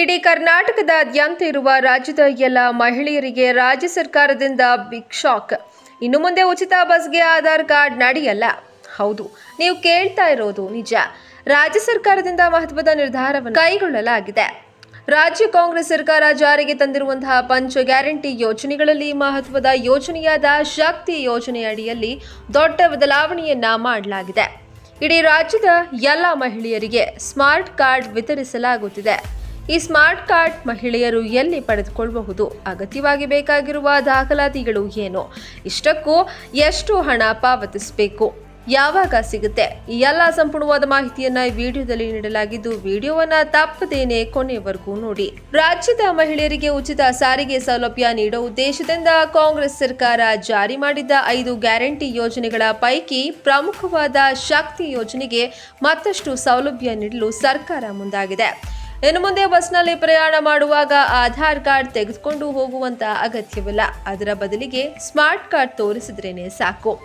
ಇಡೀ ಕರ್ನಾಟಕದಾದ್ಯಂತ ಇರುವ ರಾಜ್ಯದ ಎಲ್ಲ ಮಹಿಳೆಯರಿಗೆ ರಾಜ್ಯ ಸರ್ಕಾರದಿಂದ ಬಿಗ್ ಶಾಕ್. ಇನ್ನು ಮುಂದೆ ಉಚಿತ ಬಸ್ಗೆ ಆಧಾರ್ ಕಾರ್ಡ್ ನಡೆಯಲ್ಲ. ಹೌದು, ನೀವು ಕೇಳ್ತಾ ಇರೋದು ನಿಜ. ರಾಜ್ಯ ಸರ್ಕಾರದಿಂದ ಮಹತ್ವದ ನಿರ್ಧಾರವನ್ನು ಕೈಗೊಳ್ಳಲಾಗಿದೆ. ರಾಜ್ಯ ಕಾಂಗ್ರೆಸ್ ಸರ್ಕಾರ ಜಾರಿಗೆ ತಂದಿರುವಂತಹ ಪಂಚ ಗ್ಯಾರಂಟಿ ಯೋಜನೆಗಳಲ್ಲಿ ಮಹತ್ವದ ಯೋಜನೆಯಾದ ಶಕ್ತಿ ಯೋಜನೆ ಅಡಿಯಲ್ಲಿ ದೊಡ್ಡ ಬದಲಾವಣೆಯನ್ನ ಮಾಡಲಾಗಿದೆ. ಇಡೀ ರಾಜ್ಯದ ಎಲ್ಲ ಮಹಿಳೆಯರಿಗೆ ಸ್ಮಾರ್ಟ್ ಕಾರ್ಡ್ ವಿತರಿಸಲಾಗುತ್ತಿದೆ. ಈ ಸ್ಮಾರ್ಟ್ ಕಾರ್ಡ್ ಮಹಿಳೆಯರು ಎಲ್ಲಿ ಪಡೆದುಕೊಳ್ಳಬಹುದು? ಅಗತ್ಯವಾಗಿ ಬೇಕಾಗಿರುವ ದಾಖಲಾತಿಗಳು ಏನು? ಇಷ್ಟಕ್ಕೂ ಎಷ್ಟು ಹಣ ಪಾವತಿಸಬೇಕು? ಯಾವಾಗ ಸಿಗುತ್ತೆ? ಈ ಎಲ್ಲ ಸಂಪೂರ್ಣವಾದ ಮಾಹಿತಿಯನ್ನ ಈ ವಿಡಿಯೋದಲ್ಲಿ ನೀಡಲಾಗಿದ್ದು, ವಿಡಿಯೋವನ್ನ ತಪ್ಪದೇನೆ ಕೊನೆಯವರೆಗೂ ನೋಡಿ. ರಾಜ್ಯದ ಮಹಿಳೆಯರಿಗೆ ಉಚಿತ ಸಾರಿಗೆ ಸೌಲಭ್ಯ ನೀಡುವ ಉದ್ದೇಶದಿಂದ ಕಾಂಗ್ರೆಸ್ ಸರ್ಕಾರ ಜಾರಿ ಮಾಡಿದ್ದ ಐದು ಗ್ಯಾರಂಟಿ ಯೋಜನೆಗಳ ಪೈಕಿ ಪ್ರಮುಖವಾದ ಶಕ್ತಿ ಯೋಜನೆಗೆ ಮತ್ತಷ್ಟು ಸೌಲಭ್ಯ ನೀಡಲು ಸರ್ಕಾರ ಮುಂದಾಗಿದೆ. ಇನ್ನು ಮುಂದೆ ಬಸ್ನಲ್ಲಿ ಪ್ರಯಾಣ ಮಾಡುವಾಗ ಆಧಾರ್ ಕಾರ್ಡ್ ತೆಗೆದುಕೊಂಡು ಹೋಗುವಂತ ಅಗತ್ಯವಿಲ್ಲ. ಅದರ ಬದಲಿಗೆ ಸ್ಮಾರ್ಟ್ ಕಾರ್ಡ್ ತೋರಿಸಿದ್ರೇನೆ ಸಾಕು.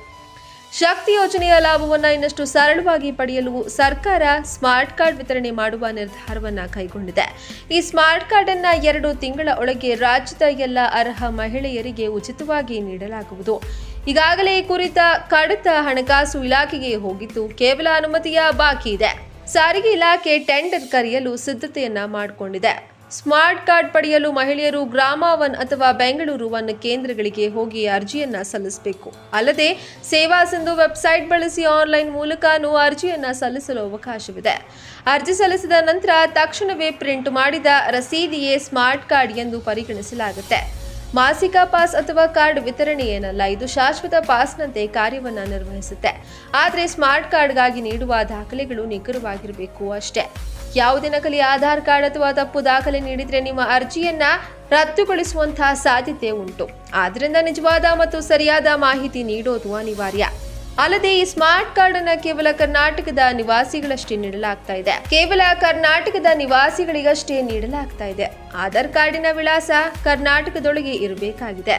ಶಕ್ತಿ ಯೋಜನೆಯ ಲಾಭವನ್ನು ಇನ್ನಷ್ಟು ಸರಳವಾಗಿ ಪಡೆಯಲು ಸರ್ಕಾರ ಸ್ಮಾರ್ಟ್ ಕಾರ್ಡ್ ವಿತರಣೆ ಮಾಡುವ ನಿರ್ಧಾರವನ್ನ ಕೈಗೊಂಡಿದೆ. ಈ ಸ್ಮಾರ್ಟ್ ಕಾರ್ಡ್ ಅನ್ನ ಎರಡು ತಿಂಗಳ ಒಳಗೆ ರಾಜ್ಯದ ಎಲ್ಲ ಅರ್ಹ ಮಹಿಳೆಯರಿಗೆ ಉಚಿತವಾಗಿ ನೀಡಲಾಗುವುದು. ಈಗಾಗಲೇ ಈ ಕುರಿತ ಕಡತ ಹಣಕಾಸು ಇಲಾಖೆಗೆ ಹೋಗಿದ್ದು ಕೇವಲ ಅನುಮತಿಯ ಬಾಕಿ ಇದೆ. ಸಾರಿಗೆ ಇಲಾಖೆ ಟೆಂಡರ್ ಕರೆಯಲು ಸಿದ್ಧತೆಯನ್ನ ಮಾಡಿಕೊಂಡಿದೆ. ಸ್ಮಾರ್ಟ್ ಕಾರ್ಡ್ ಪಡೆಯಲು ಮಹಿಳೆಯರು ಗ್ರಾಮ ಒನ್ ಅಥವಾ ಬೆಂಗಳೂರು ಒನ್ ಕೇಂದ್ರಗಳಿಗೆ ಹೋಗಿ ಅರ್ಜಿಯನ್ನ ಸಲ್ಲಿಸಬೇಕು. ಅಲ್ಲದೆ ಸೇವಾ ಸಿಂಧು ವೆಬ್ಸೈಟ್ ಬಳಸಿ ಆನ್ಲೈನ್ ಮೂಲಕನೂ ಅರ್ಜಿಯನ್ನ ಸಲ್ಲಿಸಲು ಅವಕಾಶವಿದೆ. ಅರ್ಜಿ ಸಲ್ಲಿಸಿದ ನಂತರ ತಕ್ಷಣವೇ ಪ್ರಿಂಟ್ ಮಾಡಿದ ರಸೀದಿಯೇ ಸ್ಮಾರ್ಟ್ ಕಾರ್ಡ್ ಎಂದು ಪರಿಗಣಿಸಲಾಗುತ್ತೆ. ಮಾಸಿಕ ಪಾಸ್ ಅಥವಾ ಕಾರ್ಡ್ ವಿತರಣೆ ಏನಲ್ಲ ಇದು ಶಾಶ್ವತ ಪಾಸ್ನಂತೆ ಕಾರ್ಯವನ್ನು ನಿರ್ವಹಿಸುತ್ತೆ. ಆದರೆ ಸ್ಮಾರ್ಟ್ ಕಾರ್ಡ್ಗಾಗಿ ನೀಡುವ ದಾಖಲೆಗಳು ನಿಖರವಾಗಿರಬೇಕು ಅಷ್ಟೇ. ಯಾವುದೇ ನಕಲಿ ಆಧಾರ್ ಕಾರ್ಡ್ ಅಥವಾ ತಪ್ಪು ದಾಖಲೆ ನೀಡಿದರೆ ನಿಮ್ಮ ಅರ್ಜಿಯನ್ನ ರದ್ದುಗೊಳಿಸುವಂತಹ ಸಾಧ್ಯತೆ ಉಂಟು. ಆದ್ದರಿಂದ ನಿಜವಾದ ಮತ್ತು ಸರಿಯಾದ ಮಾಹಿತಿ ನೀಡೋದು ಅನಿವಾರ್ಯ. ಅಲ್ಲದೆ ಈ ಸ್ಮಾರ್ಟ್ ಕಾರ್ಡ್ ಅನ್ನ ಕೇವಲ ಕರ್ನಾಟಕದ ನಿವಾಸಿಗಳಷ್ಟೇ ನೀಡಲಾಗ್ತಾ ಇದೆ. ಕೇವಲ ಕರ್ನಾಟಕದ ನಿವಾಸಿಗಳಿಗಷ್ಟೇ ನೀಡಲಾಗ್ತಾ ಇದೆ. ಆಧಾರ್ ಕಾರ್ಡಿನ ವಿಳಾಸ ಕರ್ನಾಟಕದೊಳಗೆ ಇರಬೇಕಾಗಿದೆ.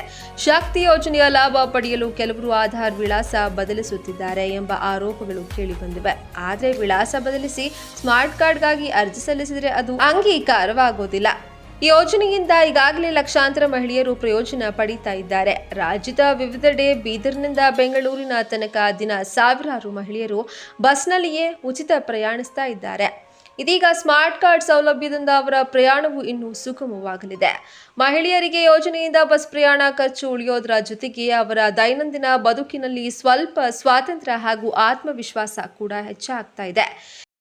ಶಕ್ತಿ ಯೋಜನೆಯ ಲಾಭ ಪಡೆಯಲು ಕೆಲವರು ಆಧಾರ್ ವಿಳಾಸ ಬದಲಿಸುತ್ತಿದ್ದಾರೆ ಎಂಬ ಆರೋಪಗಳು ಕೇಳಿ ಬಂದಿವೆ ಆದ್ರೆ ವಿಳಾಸ ಬದಲಿಸಿ ಸ್ಮಾರ್ಟ್ ಕಾರ್ಡ್ಗಾಗಿ ಅರ್ಜಿ ಸಲ್ಲಿಸಿದರೆ ಅದು ಅಂಗೀಕಾರವಾಗೋದಿಲ್ಲ. ಈ ಯೋಜನೆಯಿಂದ ಈಗಾಗಲೇ ಲಕ್ಷಾಂತರ ಮಹಿಳೆಯರು ಪ್ರಯೋಜನ ಪಡೀತಾ ಇದ್ದಾರೆ. ರಾಜ್ಯದ ವಿವಿಧೆಡೆ ಬೀದರ್ನಿಂದ ಬೆಂಗಳೂರಿನ ತನಕ ದಿನ ಸಾವಿರಾರು ಮಹಿಳೆಯರು ಬಸ್ನಲ್ಲಿಯೇ ಉಚಿತ ಪ್ರಯಾಣಿಸ್ತಾ ಇದ್ದಾರೆ. ಇದೀಗ ಸ್ಮಾರ್ಟ್ ಕಾರ್ಡ್ ಸೌಲಭ್ಯದಿಂದ ಅವರ ಪ್ರಯಾಣವು ಇನ್ನೂ ಸುಗಮವಾಗಲಿದೆ. ಮಹಿಳೆಯರಿಗೆ ಯೋಜನೆಯಿಂದ ಬಸ್ ಪ್ರಯಾಣ ಖರ್ಚು ಉಳಿಯೋದರ ಜೊತೆಗೆ ಅವರ ದೈನಂದಿನ ಬದುಕಿನಲ್ಲಿ ಸ್ವಲ್ಪ ಸ್ವಾತಂತ್ರ್ಯ ಹಾಗೂ ಆತ್ಮವಿಶ್ವಾಸ ಕೂಡ ಹೆಚ್ಚಾಗ್ತಾ ಇದೆ.